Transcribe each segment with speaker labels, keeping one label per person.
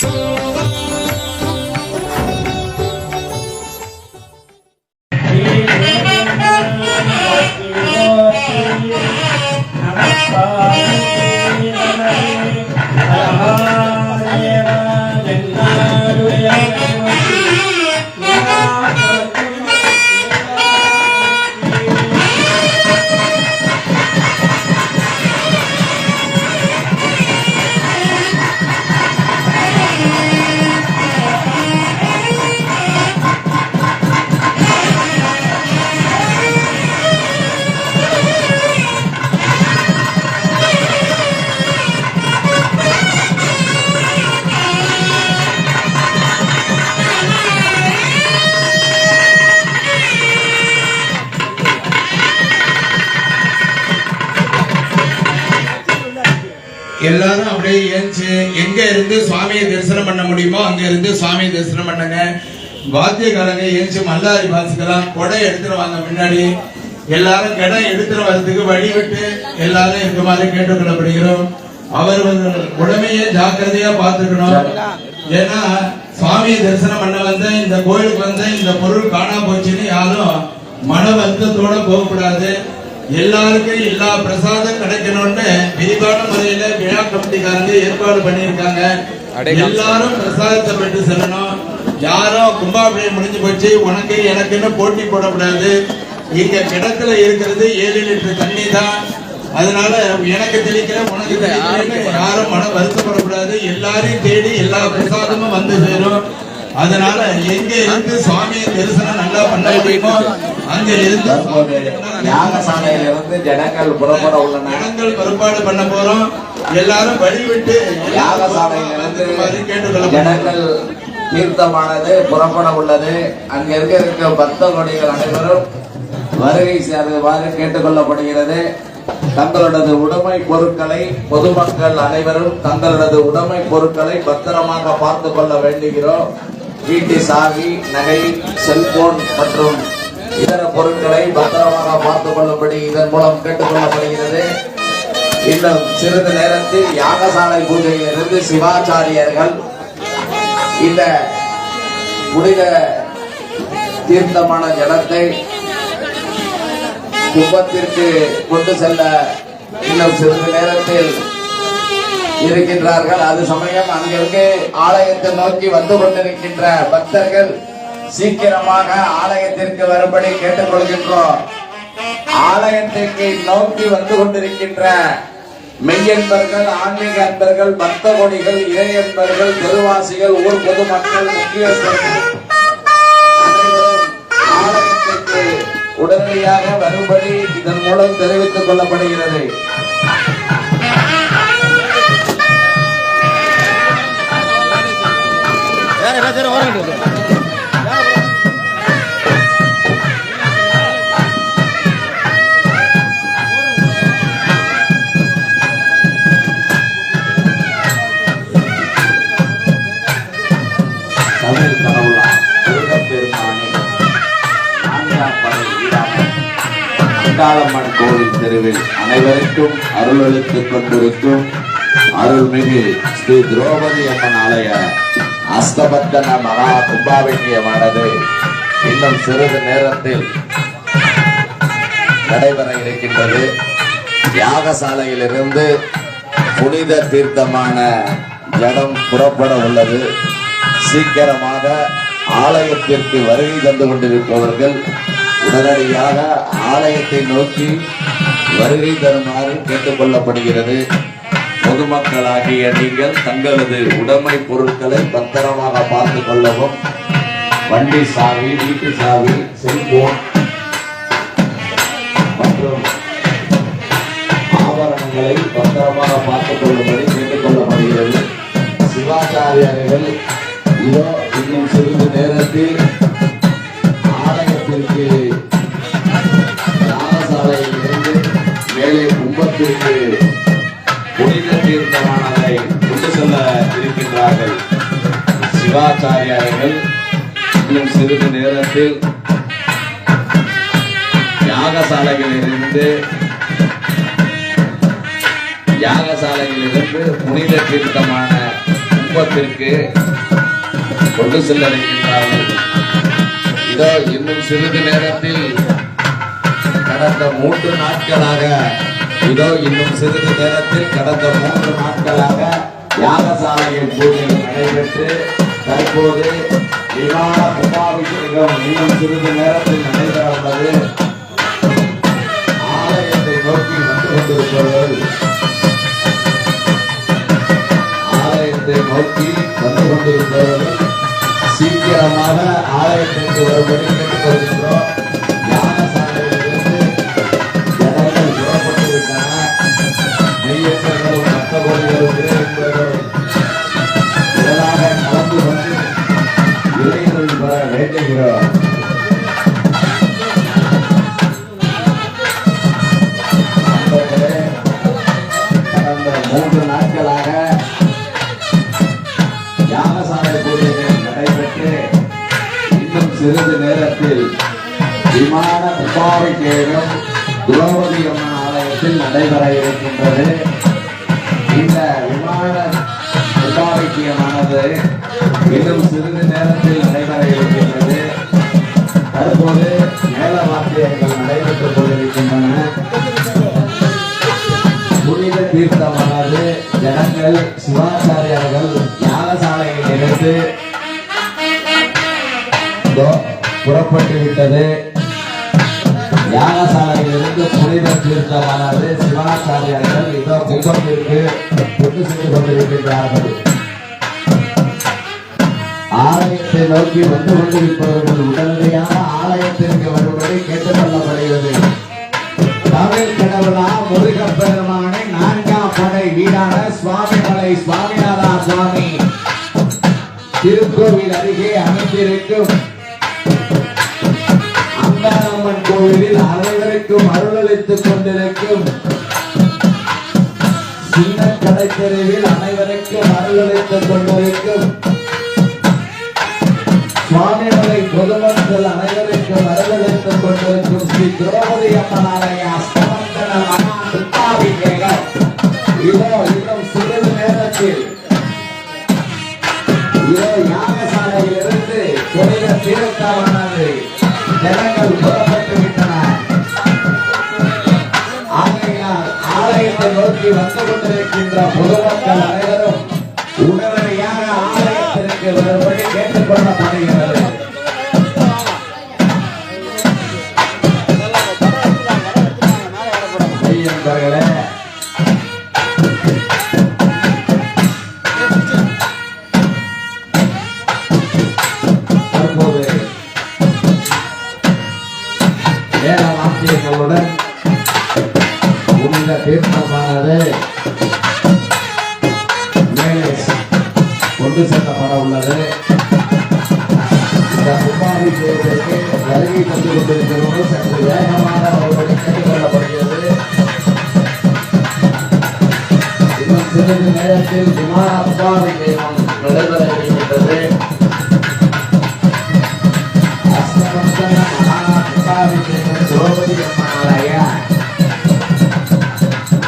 Speaker 1: Oh. எல்லாரும் அப்படியே ஏஞ்சி எங்க இருந்து சுவாமியை தரிசனம் பண்ண முடியுமோ அங்க இருந்து சுவாமியை தரிசனம் பண்ணுங்க. வாத்தியக்காரங்க ஏஞ்சி மல்லாரி வாசிக்கலாம் கொடை எடுத்துட்டு வாங்க முன்னாடி. எல்லாரும் கடை எடுத்துட்டு வர்றதுக்கு வழி விட்டு எல்லாரும் மாதிரி கேட்டுக்கொள்ளப்படுகிறோம். அவர் உடமையே ஜாக்கிரதையா பார்த்துக்கணும். ஏன்னா சுவாமியை தரிசனம் பண்ண வந்த இந்த கோயிலுக்கு வந்த இந்த பொருள் காணா போச்சுன்னு யாரும் மன வருத்தத்தோட போகக்கூடாது. எல்லாருக்கும் எல்லா பிரசாதம் கிடைக்கணும்னு விரிவான முறையில விழா கமிட்டிக்காரங்க ஏற்பாடு பண்ணியிருக்காங்க. எல்லாரும் பிரசாதத்தை பெற்று செல்லணும். யாரும் கும்பாபிஷேகம் முடிஞ்சு போச்சு உனக்கு எனக்குன்னு போட்டி போடக்கூடாது. இங்க கிடத்துல இருக்கிறது ஏழு லிட்டர் தண்ணி தான் அதனால எனக்கு தெளிக்கிற உனக்கு யாரும் மன வருத்தப்படக்கூடாது. எல்லாரையும் தேடி எல்லா பிரசாதமும் வந்து சேரும். அதனால எங்க இருந்து சுவாமியை தரிசனம் நல்லா பண்ண முடியுமோ
Speaker 2: தற்போது யாகசாலையிலிருந்து ஜனங்கள் புறப்பட உள்ளன.
Speaker 1: இடங்கள் பொறுப்பாடு பண்ண போறோம். எல்லாரும் வழிவிட்டு
Speaker 2: யாகசாலையிலிருந்து ஜனங்கள் தீர்த்தமானது புறப்பட உள்ளது. அங்க இருக்க இருக்க பக்த கொடிகள் அனைவரும் வருகை சேருமாறு கேட்டுக்கொள்ளப்படுகிறது. தங்களது உடைமை பொருட்களை பொதுமக்கள் அனைவரும் தங்களது உடைமை பொருட்களை பத்திரமாக பார்த்து கொள்ள வேண்டுகிறோம். வீட்டு சாவி நகை செல்போன் மற்றும் இதர பொருட்களை பத்திரமாக பார்த்துக் கொள்ளும்படி இதன் மூலம் கேட்டுக்கொள்ளப்படுகிறது இன்னும் சிறிது நேரத்தில் யாகசாலை பூஜையிலிருந்து சிவாச்சாரியர்கள் இந்த புனித தீர்த்தமான ஜலத்தை கும்பத்திற்கு கொண்டு செல்ல இன்னும் சிறிது நேரத்தில் இருக்கின்றார்கள். அது சமயம் அங்கிருந்து ஆலயத்தை நோக்கி வந்து கொண்டிருக்கின்ற பக்தர்கள் சீக்கிரமாக ஆலயத்திற்கு வரும்படி கேட்டுக்கொள்கின்றோம். ஆலயத்திற்கு நோக்கி வந்து கொண்டிருக்கின்ற மெய்யன்பர்கள் ஆன்மீக அன்பர்கள் பக்த கொடிகள் இறையன்பர்கள் தெருவாசிகள் ஊர் பொதுமக்கள் முக்கியஸ்தர்கள் ஆலயத்திற்கு உடனடியாக வரும்படி இதன் மூலம் தெரிவித்துக் கொள்ளப்படுகிறது. தமிழ் அங்காளம்மன் கோவில் தெருவில் அனைவருக்கும் அருளளித்துக் கொண்டிருக்கும் அருள்மிகு ஸ்ரீ திரௌபதி அம்மன் ஆலய அஸ்தபத்தன மகா கும்பாபிஷேகமானது இன்னும் சிறிது நேரத்தில் நடைபெற இருக்கின்றது. யாகசாலையிலிருந்து புனித தீர்த்தமான ஜடம் புறப்பட உள்ளது. சீக்கிரமாக ஆலயத்திற்கு வருகை தந்து கொண்டிருப்பவர்கள் உடனடியாக ஆலயத்தை நோக்கி வருகை தருமாறு கேட்டுக்கொள்ளப்படுகிறது. பொதுமக்களாகிய நீங்கள் தங்களது உடைமை பொருட்களை பத்திரமாக பார்த்துக் கொள்ளவும் வண்டி சாவி வீட்டு சாவி செல்போன் மற்றும் ஆபரணங்களை பத்திரமாக பார்த்துக் கொள்ளும்படி கேட்டுக் கொள்ளப்படுகிறது சிவாச்சாரியர்கள் இதோ இன்னும் சிறிது நேரத்தில் சிவாச்சாரியார்கள் இன்னும் சிறிது நேரத்தில் யாகசாலைகளிலிருந்து யாகசாலையிலிருந்து புனித தீர்த்தமான கும்பத்திற்கு கொண்டு செல்ல இருக்கின்றார்கள் இதோ இன்னும் சிறிது நேரத்தில் கடந்த மூன்று நாட்களாக இதோ இன்னும் சிறிது நேரத்தில் கடந்த மூன்று நாட்களாக யாகசாலையில் பூஜை நடைபெற்று தற்போது விமான கும்பாபிஷேகம் இன்னும் சிறிது நேரத்தில் நடைபெற உள்ளது. ஆலயத்தை நோக்கி வந்து கொண்டிருப்பவர்கள் ஆலயத்தை நோக்கி வந்து கொண்டிருப்பவர்கள் சீக்கிரமாக ஆலயத்திற்கு வரும்படி விமான கும்பாபிஷேகம் திரௌபதி அம்மன் ஆலயத்தில் நடைபெற இருக்கின்றது. இந்த விமான கும்பாபிஷேகமானது இன்னும் சிறிது நேரத்தில் நடைபெற கும்பத்திற்கு கொண்டு சென்று கொண்டிருக்கின்றார்கள் ஆலயத்தை நோக்கி வந்து கொண்டிருப்பவர்கள் உடனடியாக ஆலயத்திற்கு வரும்படி கேட்டுக் கொள்ளப்படுகிறது தமிழ் கடவுளா முருகப்பெருமானை நான்காம் படை வீடான சுவாமிமலை சுவாமிநாதா சுவாமி. திருக்கோவில் அருகே அமைந்திருக்கும் அங்காளம்மன் கோவிலில் அனைவருக்கும் அருளளித்துக் கொண்டிருக்கும் சீன கடைத்தெருவில் அனைவருக்கும் அருளளித்துக் கொண்டிருக்கும் சுவாமிகளை பொதுமக்கள் அனைவருக்கும் வரவழைத்துக் கொண்டிருக்கும் ஸ்ரீ திரௌபதி அம்மன் ஆலய இதோ இன்னும் சிறிது நேரத்தில் இதோ யாகசாலையிலிருந்து சிறிது நேரத்தில் விமான கும்பாபிஷேகம் நடைபெற இருக்கின்றது அஸ்தமந்தன மகா கும்பாபிஷேகம் திரௌபதி அம்மன்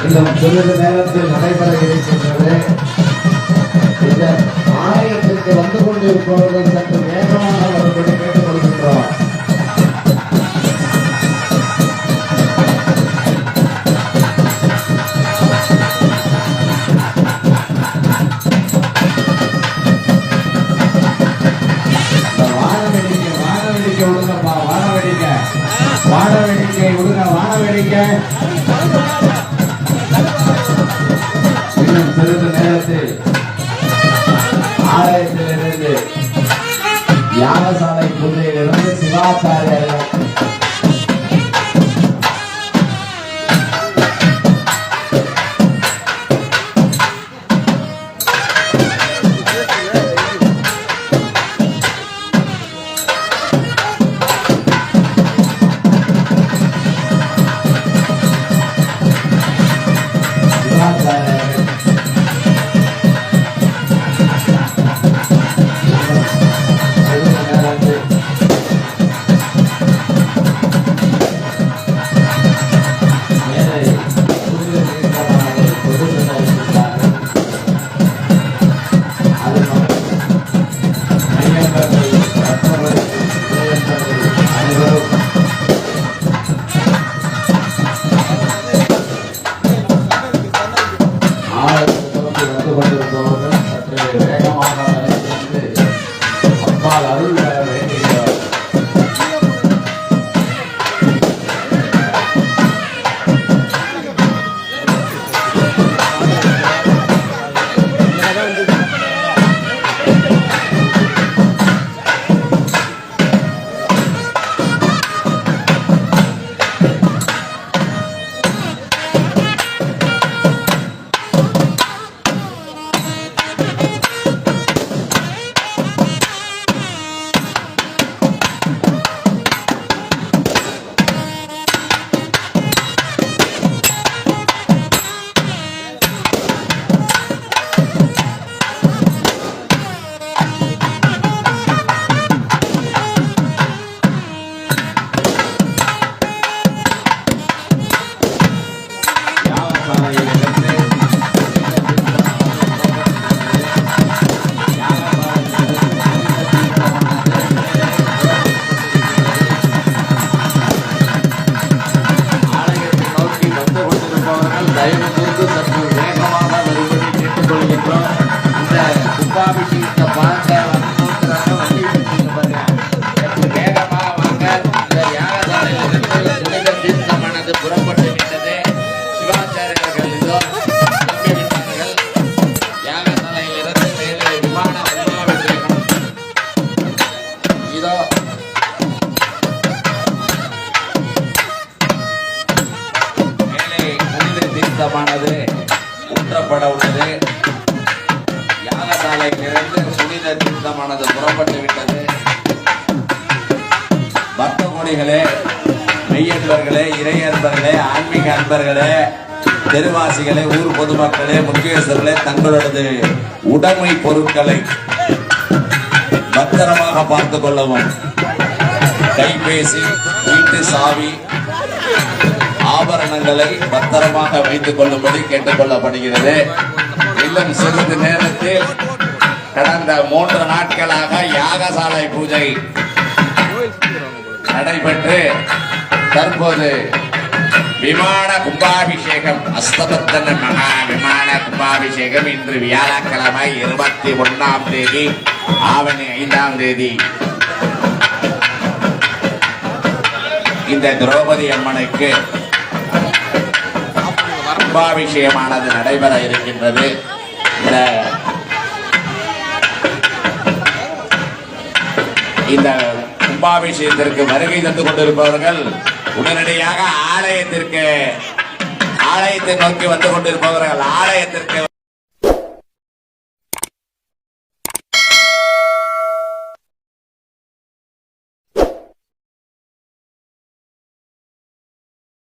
Speaker 2: இன்னும் சிறிது நேரத்தில் நடைபெற இருக்கின்றது. இந்த ஆலயத்திற்கு வந்து கொண்டிருப்பவர்கள் சற்று வேகமாக சிறிது நேரத்தில் ஆலயத்திலிருந்து யாகசாலை பூஜையிலிருந்து சிவாச்சாரியர்கள் சிவாச்சாரியர்கள் ஆன்மீக அன்பர்களே தெருவாசிகளே ஊர் பொதுமக்களே முக்கியஸ்தர்களே தங்களது உடைமை பொருட்களை பத்திரமாக பார்த்துக் கொள்ளவும். கைபேசி வீட்டு சாவி ஆபரணங்களை பத்திரமாக வைத்துக் கொள்ளும்படி கேட்டுக்கொள்ளப்படுகிறது. இன்னும் சிறிது நேரத்தில் கடந்த மூன்று நாட்களாக யாகசாலை பூஜை நடைபெற்று தற்போது விமான கும்பாபிஷேகம் அஸ்தபத்தன மகா விமான கும்பாபிஷேகம் இன்று வியாழக்கிழமை இருபத்தி ஒன்னாம் தேதி ஆவணி ஐந்தாம் தேதி. இந்த திரௌபதி அம்மனுக்கு கும்பாபிஷேகமானது நடைபெற இருக்கின்றது. இந்த இந்த கும்பாபிஷேகத்திற்கு வருகை தந்து கொண்டிருப்பவர்கள் உடனடியாக ஆலயத்திற்கு ஆலயத்தை நோக்கி வந்து கொண்டிருப்பவர்கள் ஆலயத்திற்கு